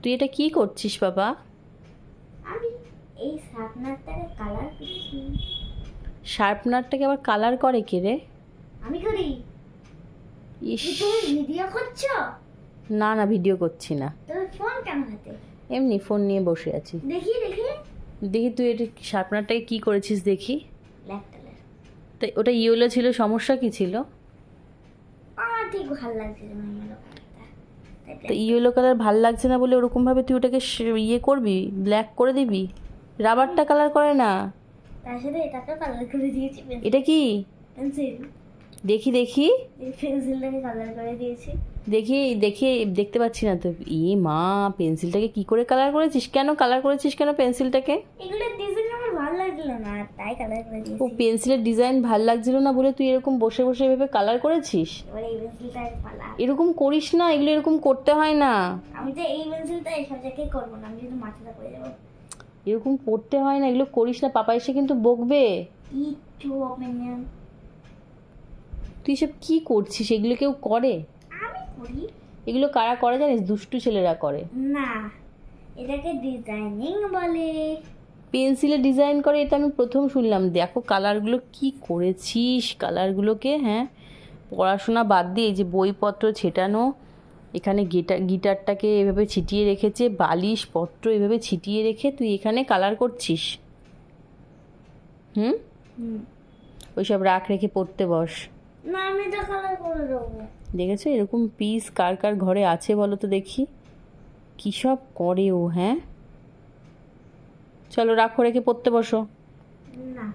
তুই এটা কি করছিস বাবা? আমি এই শার্পনারটাকে কালার করছি। শার্পনারটাকে আবার কালার করে কে রে? আমি করি? ইস। তুমি ভিডিও করছ? না না ভিডিও করছি না। তুমি ফোন কেন হাতে এমনি ফোন নিয়ে বসে আছি। দেখি দেখি। দেখি তুই এটা শার্পনারটাকে কি করেছিস দেখি। ব্ল্যাক কালার তাই ওটা ইয়েলো ছিল সমস্যা কি ছিল? আমার ঠিক ভালো লাগছিল না তো ইয়েলো কালার ভালো লাগছে না বলে ওরকমভাবে তুই ওটাকে ইয়ে করবি? ব্ল্যাক করে দিবি? রাবারটা কালার করে না? তার সাথে এটাকেও কালার করে দিয়েছি এটা কি? পেন্সিল দেখি দেখি। এই পেন্সিলটাকে কালার করে দিয়েছি। দেখি দেখি দেখতে পাচ্ছি না তো। ই মা পেন্সিলটাকে কি করে কালার করেছিস? কেন কালার করেছিস কেন পেন্সিলটাকে এগুলো ভালো লাগছিল না তাই কালার করে ও পেন্সিলের ডিজাইন ভালো লাগছিল না বলে তুই এরকম বসে বসে এভাবে কালার করেছিস? এবার এই পেন্সিলটাকে পালা। এরকম করিস না এগুলো এরকম করতে হয় না। আমি তো এই পেন্সিলটা এইসব জায়গায় করব না আমি কিন্তু মাথাটা করে যাব। এরকম করতে হয় না এগুলো করিস না পাপা এসে কিন্তু বকবে। তুই সব কি করছিস? এগুলো কেউ করে? আমি করি। এগুলো কারা করে জানিস? দুষ্টু ছেলেরা করে। না এটাকে ডিজাইনিং বলে। পেন্সিলে ডিজাইন করে এটা আমি প্রথম শুনলাম। দেখো কালারগুলো কি করেছিস? কালারগুলোকে হ্যাঁ? পড়াশোনা বাদ দিয়ে এই যে বইপত্র ছেটানো এখানে গিটার গিটারটাকে এভাবে ছিটিয়ে রেখেছে বালিশ পত্র এভাবে ছিটিয়ে রেখে তুই এখানে কালার করছিস। হুম? হুম। ওইসব রাখ রেখে পড়তে বস। না আমি এটা কালার করে দেবো। দেখেছ এরকম পিস কার কার ঘরে আছে বলো তো দেখি। কী সব করে ও হ্যাঁ? চলো রাখো রেখে পড়তে বসো। না।